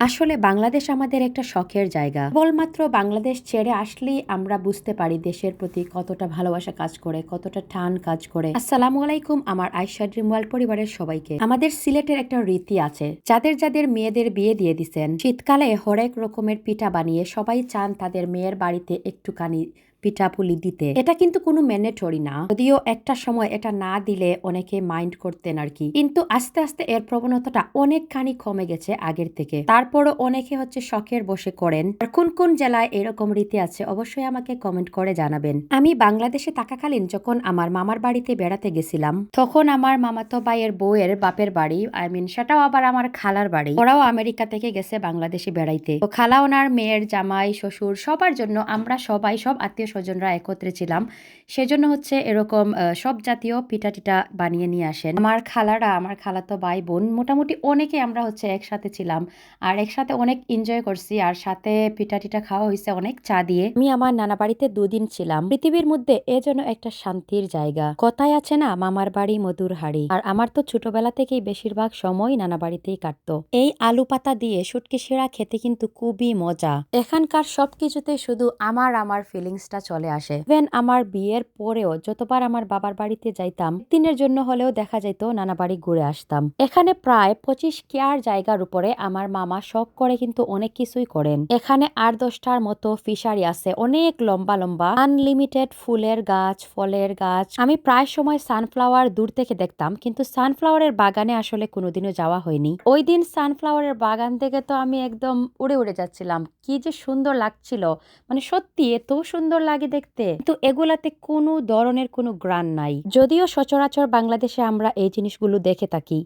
আসলে বাংলাদেশ আমাদের একটা শখের জায়গা। কেবলমাত্র বাংলাদেশ ছেড়ে আসলেই আমরা বুঝতে পারি দেশের প্রতি কতটা ভালোবাসা কাজ করে, কতটা টান কাজ করে। আসসালামু আলাইকুম, আমার আয়সা ড্রিম পরিবারের সবাইকে। আমাদের সিলেটের একটা রীতি আছে, যাদের যাদের মেয়েদের বিয়ে দিয়ে দিছেন, শীতকালে হরেক রকমের পিঠা বানিয়ে সবাই চান তাদের মেয়ের বাড়িতে একটুখানি পিঠাপুলি দিতে। এটা কিন্তু কোনো ম্যান্ডেটরি না। যদিও একটা সময় এটা না দিলে অনেকে মাইন্ড করতেন আর কি। কিন্তু আস্তে আস্তে এর প্রবণতাটা অনেকখানি কমে গেছে আগের থেকে। তারপরও অনেকে হচ্ছে শখের বসে করেন। আর কোন কোন জেলায় এরকম রীতি আছে অবশ্যই আমাকে কমেন্ট করে জানাবেন। আমি বাংলাদেশে থাকাকালীন যখন আমার মামার বাড়িতে বেড়াতে গেছিলাম, তখন আমার মামাতো ভাইয়ের বউয়ের বাপের বাড়ি আই মিন সেটাও আবার আমার খালার বাড়ি। ওরাও আমেরিকা থেকে গেছে বাংলাদেশে বেড়াইতে। তো খালা ওনার মেয়ের জামাই, শ্বশুর সবার জন্য আমরা সবাই সব আত্মীয় স্বজনরা একত্রে ছিলাম। সেজন্য হচ্ছে এরকম সব জাতীয় পিঠা টিটা বানিয়ে নিয়ে আসেন। আমার খালারা, আমার খালাতো ভাই বোন, মোটামুটি অনেকে আমরা হচ্ছে একসাথে ছিলাম। আর একসাথে অনেক এনজয় করছি। আর সাথে পিঠা টিটা খাওয়া হয়েছে অনেক চা দিয়ে। আমি আমার নানা বাড়িতে দুদিন ছিলাম। পৃথিবীর মধ্যে এ যেন একটা শান্তির জায়গা। কথায় আছে না, মামার বাড়ি মধুর হাড়ি। আর আমার তো ছোটবেলা থেকেই বেশিরভাগ সময় নানা বাড়িতেই কাটতো। এই আলু পাতা দিয়ে শুটকি শিরা খেতে কিন্তু খুবই মজা। এখানকার সবকিছুতে শুধু আমার আমার ফিলিংসটা চলে আসে। ইভেন আমার বিয়ের পরেও যতবার আমার বাবার বাড়িতে যাইতাম দিনের জন্য হলেও দেখা যেত নানা বাড়ি ঘুরে আসতাম। এখানে প্রায় পঁচিশ কেয়ার জায়গার উপরে আমার মামা শখ করে কিন্তু অনেক কিছুই করেন। এখানে আট দশটার মতো ফিশারি আছে, অনেক লম্বা লম্বা আনলিমিটেড ফুলের গাছ, ফলের গাছ। আমি প্রায় সময় সানফ্লাওয়ার দূর থেকে দেখতাম, কিন্তু সানফ্লাওয়ারের বাগানে আসলে কোনোদিনও যাওয়া হয়নি। ওই দিন সানফ্লাওয়ারের বাগান থেকে তো আমি একদম উড়ে উড়ে যাচ্ছিলাম। কি যে সুন্দর লাগছিল। মানে সত্যি এত সুন্দর লাগে দেখতে। কিন্তু এগুলাতে কোনো ধরনের কোনো গ্রান নাই। যদিও সচরাচর বাংলাদেশে আমরা এই জিনিসগুলো দেখে থাকি।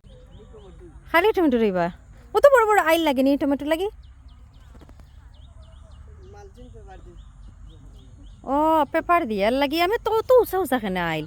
খালি টমেটো রইবা অত বড় বড় আইল লাগেনি টমেটো লাগে? ও পেপার দিয়ে আর লাগি। আমি তো তো উসা উসা খানে আইল?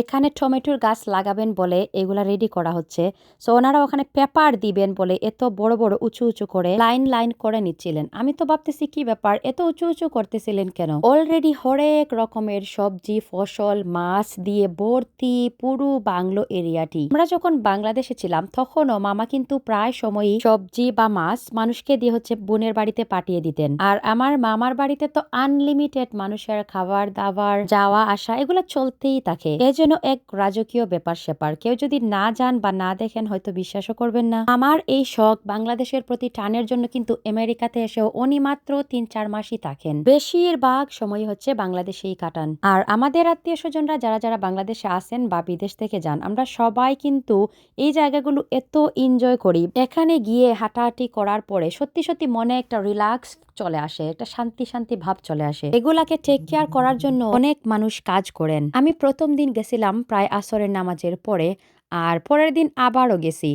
এখানে টমেটোর গাছ লাগাবেন বলে এগুলা রেডি করা হচ্ছে। সো ওনারা ওখানে পেপার দিবেন বলে এত বড় বড় উঁচু উঁচু করে লাইন লাইন করে নিচ্ছিলেন। আমি তো ভাবতেছি, কি ব্যাপার? এত উঁচু উঁচু করতেছিলেন কেন? অলরেডি হরেক রকমের সবজি, ফসল, মাছ দিয়ে ভর্তি পুরো বাংলো এরিয়াটি। আমরা যখন বাংলাদেশে ছিলাম, তখনও মামা কিন্তু প্রায় সময়ই সবজি বা মাছ মানুষকে দিয়ে হচ্ছে বোনের বাড়িতে পাঠিয়ে দিতেন। আর আমার মামার বাড়িতে তো আনলিমিটেড মানুষের খাবার দাবার যাওয়া আসা এগুলো চলতেই থাকে। এ যেন এক রাজকীয় ব্যাপার স্যাপার। কেউ যদি না যান বা না দেখেন, হয়তো বিশ্বাসও করবেন না। আমার এই শখ বাংলাদেশের প্রতি টানের জন্য কিন্তু আমেরিকাতে এসেও উনি মাত্র তিন চার মাসই থাকেন। বেশিরভাগ সময় হচ্ছে বাংলাদেশেই কাটান। আর আমাদের আত্মীয় স্বজনরা যারা যারা বাংলাদেশে আসেন বা বিদেশ থেকে যান, আমরা সবাই কিন্তু এই জায়গাগুলো এত এনজয় করি। এখানে গিয়ে হাঁটাহাঁটি করার পরে সত্যি সত্যি মনে একটা রিল্যাক্স চলে আসে, একটা শান্তি শান্তি ভাব চলে আসে। এগুলাকে টেক কেয়ার করার জন্য অনেক মানুষ কাজ করেন। আমি প্রথম দিন গেছিলাম প্রায় আসরের নামাজের পরে আর পরের দিন আবারও গেছি।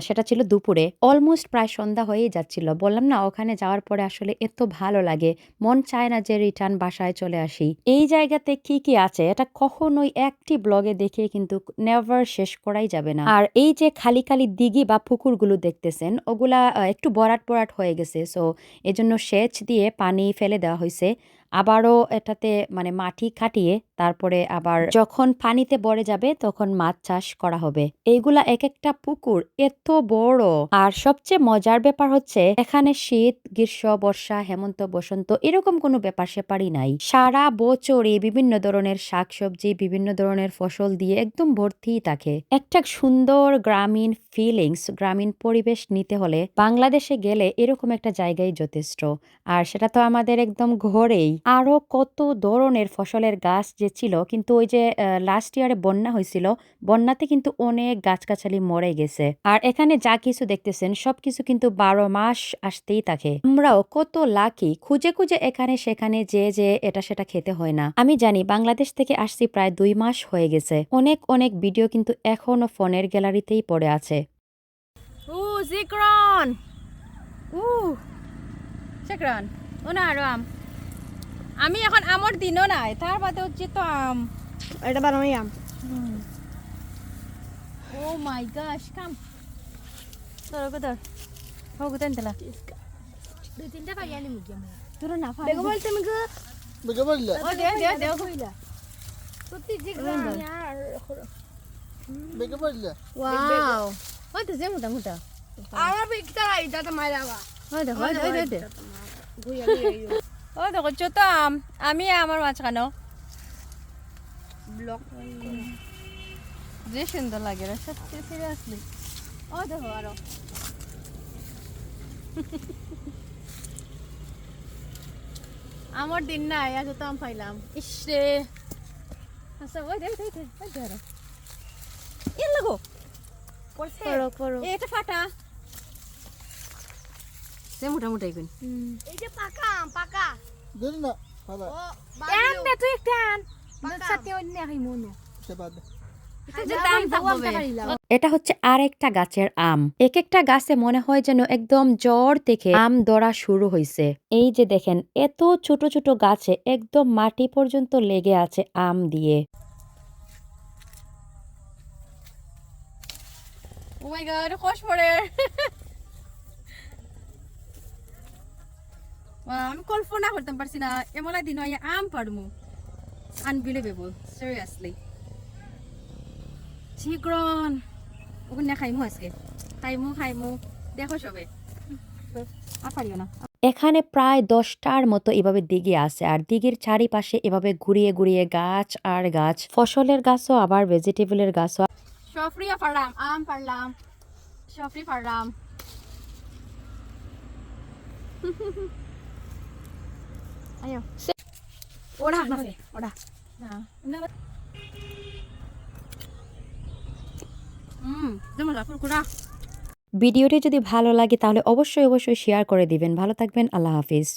সেটা ছিল দুপুরে। অলমোস্ট প্রায় সন্ধ্যা হয়েই যাচ্ছিল। বললাম, না, ওখানে যাওয়ার পরে আসলে এত ভালো লাগে। মন চায় না যে রিটার্ন বাসায় চলে আসি। এই জায়গাতে কি কি আছে, এটা কখনোই একটি ব্লগে দেখে কিন্তু নেভার শেষ করাই যাবে না। আর এই যে খালি খালি দিঘি বা পুকুরগুলো দেখতেছেন, ওগুলা একটু বরাট বরাট হয়ে গেছে। সো, এজন্য সেচ দিয়ে পানি ফেলে দেওয়া হয়েছে আবারও এটাতে মানে মাটি কাটিয়ে তারপরে আবার যখন পানিতে বড়ে যাবে তখন মাছ চাষ করা হবে। এইগুলা এক একটা পুকুর এত বড়। আর সবচেয়ে মজার ব্যাপার হচ্ছে এখানে শীত, গ্রীষ্ম, বর্ষা, হেমন্ত, বসন্ত এরকম কোনো ব্যাপার সেপারই নাই। সারা বছরই বিভিন্ন ধরনের শাকসবজি, বিভিন্ন ধরনের ফসল দিয়ে একদম ভর্তি থাকে। একটা সুন্দর গ্রামীণ ফিলিংস গ্রামীণ পরিবেশ নিতে হলে বাংলাদেশে গেলে এরকম একটা জায়গায় যথেষ্ট। আর সেটা তো আমাদের একদম ঘরেই। আরও কত ধরনের ফসলের গাছ যে ছিল, কিন্তু ওই যে লাস্ট ইয়ারে বন্যা হয়েছিল, বন্যাতে কিন্তু অনেক গাছগাছালি মরে গেছে। আর এখানে যা কিছু দেখতেছেন, সবকিছু কিন্তু বারো মাস আসতেই থাকে। আমরাও কত লাকি খুঁজে খুঁজে এখানে সেখানে যে যে এটা সেটা খেতে হয় না। আমি জানি, বাংলাদেশ থেকে আসছি প্রায় দুই মাস হয়ে গেছে। অনেক অনেক ভিডিও কিন্তু এখনও ফোনের গ্যালারিতেই পড়ে আছে। ও, জিক্রন! উ জিক্রন ও না আরও আম এখন আমর দিনও নাই তার বাদে হচ্ছে তো আম। এটা বানাই আম। ও মাই গশ কাম। তোর কোথার হোক তেন তেলা দুই তিনটা পাই আনি মুগি আমি তোর না বেগো বলতে গো বেগে ও দে দে দে কইলা। সত্যি বেগে বললে ওয়াও। ও তো মুটা মুটা। আমার বিকটা এটা তো দেখো দেখো ওই দেখো ছোট আম আমি আমার মাঝখানো ব্লক যে সুন্দর লাগে রে সত্যি সিরিয়াসলি ও দেখো আরও আমার দিন না আজ তো আম পাইলাম ইস রে আচ্ছা ওই দেখ দেখ ওই ধরো এর লাগো পড়ছে পড়ো পড়ো এটা ফাটা সে মোটামুটি এই যে পাকা আম পাকা। দে তুই টান পাকা সাথে অন্য খাই মনো Sabad. এটা হচ্ছে আর একটা গাছের আম। এক একটা গাছে মনে হয় যেন একদম জ্বর থেকে আম ধরা শুরু হয়েছে এই যে দেখেন এত ছোট ছোট গাছে একদম মাটি পর্যন্ত লেগে আছে আম দিয়ে। ও মাই গড খোশ পড়ে Wow, আমি কল্পনা করতে পারছি না এমন দিন আম পারমু আনবিলিভেবল সিরিয়াসলি চিক্রন ওখানে না খাইমু আজকে। খাইমু খাইমু দেখো সবে। আর পারিও না। এখানে প্রায় দশটার মতো এভাবে দিঘি আছে আর দিঘির চারিপাশে এভাবে ঘুরিয়ে ঘুরিয়ে গাছ আর গাছ। ফসলের গাছও আবার ভেজিটেবলের গাছও। সফরিয়া পারলাম আম পারলাম সফরি পারলাম ভিডিওটি যদি ভালো লাগে তাহলে অবশ্যই অবশ্যই শেয়ার করে দিবেন। ভালো থাকবেন আল্লাহ হাফিজ।